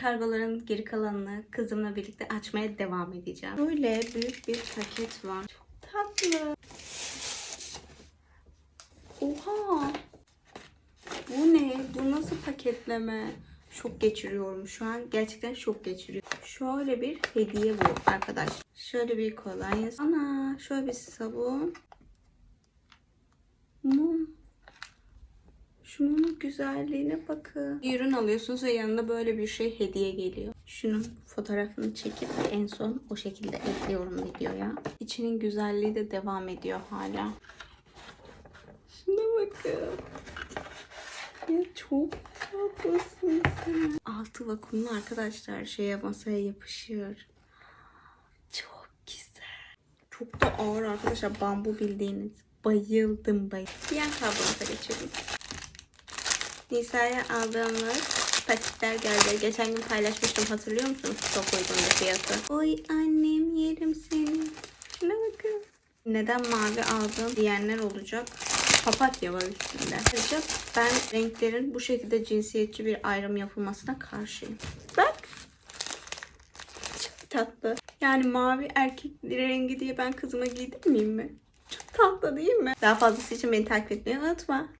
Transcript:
Kargoların geri kalanını kızımla birlikte açmaya devam edeceğim. Böyle büyük bir paket var. Çok tatlı. Oha. Bu ne? Bu nasıl paketleme? Şok geçiriyorum şu an. Gerçekten şok geçiriyorum. Şöyle bir hediye bu arkadaş. Şöyle bir kolonya. Ana şöyle bir sabun. Şunun güzelliğine bakın. Bir ürün alıyorsunuz ve yanında böyle bir şey hediye geliyor. Şunun fotoğrafını çekip en son o şekilde ekliyorum videoya. İçinin güzelliği de devam ediyor hala. Şuna bakın. Ya çok tatlısın sen. Altı vakumlu arkadaşlar şeye masaya yapışır. Çok güzel. Çok da ağır arkadaşlar bambu bildiğiniz. Bayıldım bayıldım. Diğer tablumuza geçelim. Nisa'ya aldığımız patikler geldi. Geçen gün paylaşmıştım hatırlıyor musunuz? Çok uygundu fiyatı. Oy annem yerim seni. Şuna bakın. Neden mavi aldım diyenler olacak. Papatya var üstünde. Ayrıca ben renklerin bu şekilde cinsiyetçi bir ayrım yapılmasına karşıyım. Bak. Çok tatlı. Yani mavi erkek rengi diye ben kızıma giydirmeyeyim mi? Çok tatlı değil mi? Daha fazlası için beni takip etmeyi unutma.